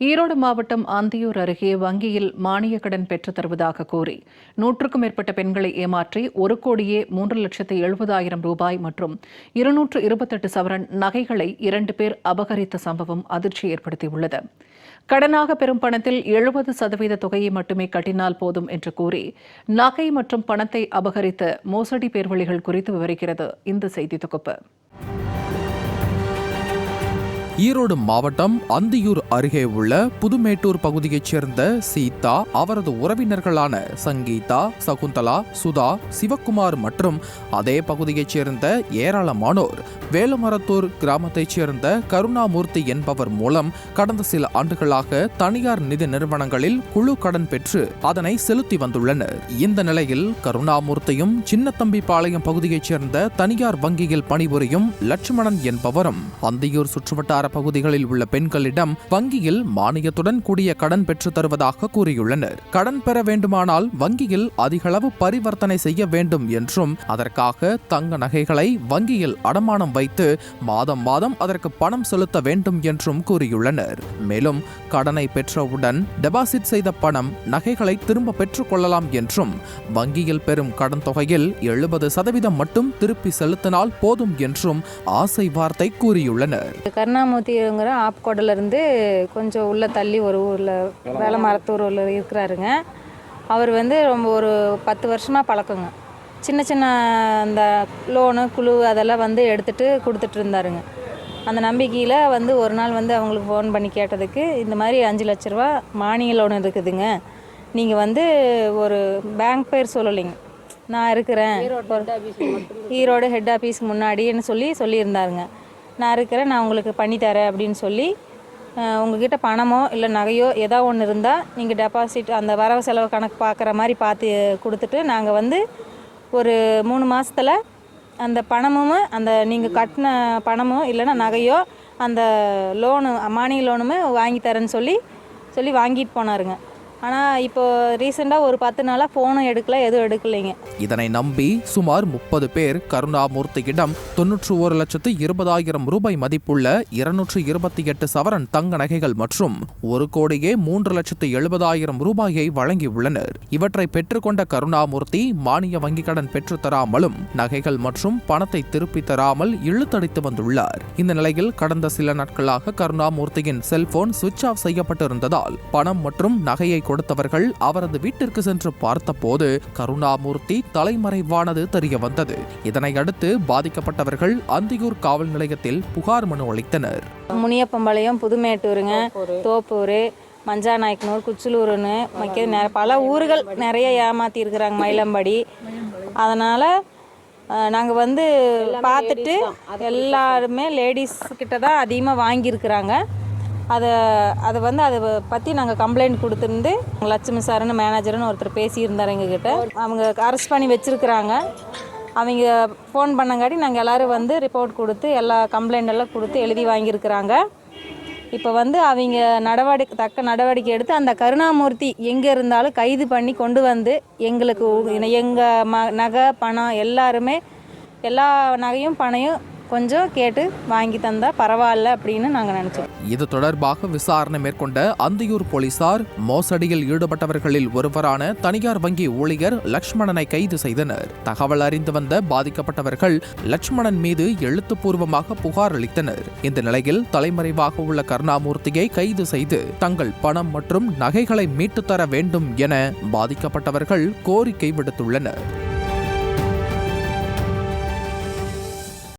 ஈரோடு மாவட்டம் ஆந்தியூர் அருகே வங்கியில் மானிய கடன் பெற்றுத் தருவதாக கூறி நூற்றுக்கும் மேற்பட்ட பெண்களை ஏமாற்றி ஒரு கோடியே மூன்று லட்சத்து எழுபதாயிரம் ரூபாய் மற்றும் இருநூற்று இருபத்தெட்டு சவரன் நகைகளை இரண்டு பேர் அபகரித்த சம்பவம் அதிர்ச்சி ஏற்படுத்தியுள்ளது. கடனாக பெறும் பணத்தில் எழுபது சதவீத தொகையை மட்டுமே கட்டினால் போதும் என்று கூறி நகை மற்றும் பணத்தை அபகரித்த மோசடி பேர்வழிகள் குறித்து விவரிக்கிறது இந்த செய்தி தொகுப்பு. ஈரோடு மாவட்டம் அந்தியூர் அருகே உள்ள புதுமேட்டூர் பகுதியைச் சேர்ந்த சீதா அவரது உறவினர்களான சங்கீதா சகுந்தலா சுதா சிவக்குமார் மற்றும் அதே பகுதியைச் சேர்ந்த ஏராளமானோர். வேலமரத்தூர் கிராமத்தைச் சேர்ந்த கருணாமூர்த்தி என்பவர் மூலம் கடந்த சில ஆண்டுகளாக தனியார் நிதி நிறுவனங்களில் குழு கடன் பெற்று அதனை செலுத்தி வந்துள்ளனர். இந்த நிலையில் கருணாமூர்த்தியும் சின்னத்தம்பி பாளையம் பகுதியைச் சேர்ந்த தனியார் வங்கியில் பணிபுரியும் லட்சுமணன் என்பவரும் அந்தியூர் சுற்றுவட்டார பகுதிகளில் உள்ள பெண்களிடம் வங்கியில் மானியத்துடன் கூடிய கடன் பெற்று தருவதாக கூறியுள்ளனர். கடன் பெற வேண்டுமானால் வங்கியில் அதிகளவு பரிவர்த்தனை செய்ய வேண்டும் என்றும் அதற்காக தங்க நகைகளை வங்கியில் அடமானம் வைத்து மாதம் மாதம் அதற்கு பணம் செலுத்த வேண்டும் என்றும் கூறியுள்ளனர். மேலும் கடனை பெற்றவுடன் டெபாசிட் செய்த பணம் நகைகளை திரும்ப பெற்றுக் கொள்ளலாம் என்றும் வங்கியில் பெறும் கடன் தொகையில் எழுபது சதவீதம் மட்டும் திருப்பி செலுத்தினால் போதும் என்றும் ஆசை வார்த்தை கூறியுள்ளனர். கருணாமூர்த்திங்கிற ஆப்கோடில் இருந்து கொஞ்சம் உள்ளே தள்ளி ஒரு ஊரில் வேலை மரத்தூரில் இருக்கிறாருங்க. அவர் வந்து ரொம்ப ஒரு பத்து வருஷமாக பழக்கங்க. சின்ன சின்ன அந்த லோனு குழு அதெல்லாம் வந்து எடுத்துகிட்டு கொடுத்துட்டு இருந்தாருங்க. அந்த நம்பிக்கையில் வந்து ஒரு நாள் வந்து அவங்களுக்கு ஃபோன் பண்ணி கேட்டதுக்கு இந்த மாதிரி அஞ்சு லட்ச ரூபா மானிய லோன் இருக்குதுங்க. நீங்கள் வந்து ஒரு பேங்க் பேர் சொல்லலைங்க. நான் இருக்கிறேன். ஈரோடு ஹெட் ஆஃபீஸ்க்கு முன்னாடின்னு சொல்லி சொல்லியிருந்தாருங்க. நான் இருக்கிறேன் நான் உங்களுக்கு பண்ணித்தரேன் அப்படின்னு சொல்லி அஹ், உங்ககிட்ட பணமோ இல்லை நகையோ ஏதோ ஒன்று இருந்தால் நீங்கள் டெபாசிட் அந்த வரவு செலவு கணக்கு பார்க்குற மாதிரி பார்த்து கொடுத்துட்டு நாங்கள் வந்து ஒரு மூணு மாதத்தில் அந்த பணமும் அந்த நீங்கள் கட்டின பணமும் இல்லைன்னா நகையோ அந்த லோனு மானிய லோனுமே வாங்கி தரேன்னு சொல்லி சொல்லி வாங்கிட்டு போனாருங்க. ஆனால் இப்போ ரீசெண்டாக ஒரு பத்து நாளாக ஃபோனும் எடுக்கல எதுவும் எடுக்கலைங்க. இதனை நம்பி சுமார் முப்பது பேர் கருணாமூர்த்தியிடம் தொன்னூற்று ஒரு லட்சத்து இருபதாயிரம் ரூபாய் மதிப்புள்ள இருநூற்று இருபத்தி எட்டு சவரன் தங்க நகைகள் மற்றும் ஒரு கோடியே மூன்று லட்சத்து எழுபதாயிரம் ரூபாயை வழங்கியுள்ளனர். இவற்றை பெற்றுக்கொண்ட கருணாமூர்த்தி மானிய வங்கிக் கடன் பெற்றுத் தராமலும் நகைகள் மற்றும் பணத்தை திருப்பி தராமல் இழுத்தடித்து வந்துள்ளார். இந்த நிலையில் கடந்த சில நாட்களாக கருணாமூர்த்தியின் செல்போன் சுவிட்ச் ஆஃப் செய்யப்பட்டிருந்ததால் பணம் மற்றும் நகையை கொடுத்தவர்கள் அவரது வீட்டிற்கு சென்று பார்த்தபோது கருணாமூர்த்தி தலைமறைவானது தெரிய வந்தது இதனை அடுத்து பாதிக்கப்பட்டவர்கள் அந்தியூர் காவல் நிலையத்தில் புகார் மனு அளித்தனர். முனியப்பம்பாளையம் புதுமேட்டூருங்க தோப்பூர் மஞ்சாநாயக்கனூர் குச்சலூருன்னு வைக்க நிறைய பல ஊர்கள் நிறைய ஏமாற்றி இருக்கிறாங்க மயிலம்படி. அதனால் நாங்கள் வந்து பார்த்துட்டு எல்லாருமே லேடிஸ் கிட்ட தான் அதிகமாக வாங்கியிருக்கிறாங்க. அதை அதை வந்து அதை பற்றி நாங்கள் கம்ப்ளைண்ட் கொடுத்துருந்து லட்சுமி சார்னு மேனேஜர்னு ஒருத்தர் பேசியிருந்தார் எங்ககிட்ட. அவங்க அரெஸ்ட் பண்ணி வச்சுருக்குறாங்க. அவங்க ஃபோன் பண்ணங்காட்டி நாங்கள் எல்லோரும் வந்து ரிப்போர்ட் கொடுத்து எல்லா கம்ப்ளைண்ட் எல்லாம் கொடுத்து எழுதி வாங்கியிருக்கிறாங்க. இப்போ வந்து அவங்க நடவடிக்கை தக்க நடவடிக்கை எடுத்து அந்த கருணாமூர்த்தி எங்கே இருந்தாலும் கைது பண்ணி கொண்டு வந்து எங்களுக்கு எங்கள் ம நகை பணம் எல்லாருமே எல்லா நகையும் பணையும் கொஞ்சம் கேட்டு வாங்கி தந்தா பரவாயில்ல அப்படின்னு நாங்கள் நினச்சோம். இது தொடர்பாக விசாரணை மேற்கொண்ட அந்தியூர் போலீசார் மோசடியில் ஈடுபட்டவர்களில் ஒருவரான தனியார் வங்கி ஊழியர் லட்சுமணனை கைது செய்தனர். தகவல் அறிந்து வந்த பாதிக்கப்பட்டவர்கள் லட்சுமணன் மீது எழுத்துப்பூர்வமாக புகார் அளித்தனர். இந்த நிலையில் தலைமறைவாக உள்ள கருணாமூர்த்தியை கைது செய்து தங்கள் பணம் மற்றும் நகைகளை மீட்டுத் தர வேண்டும் என பாதிக்கப்பட்டவர்கள் கோரிக்கை விடுத்துள்ளனர்.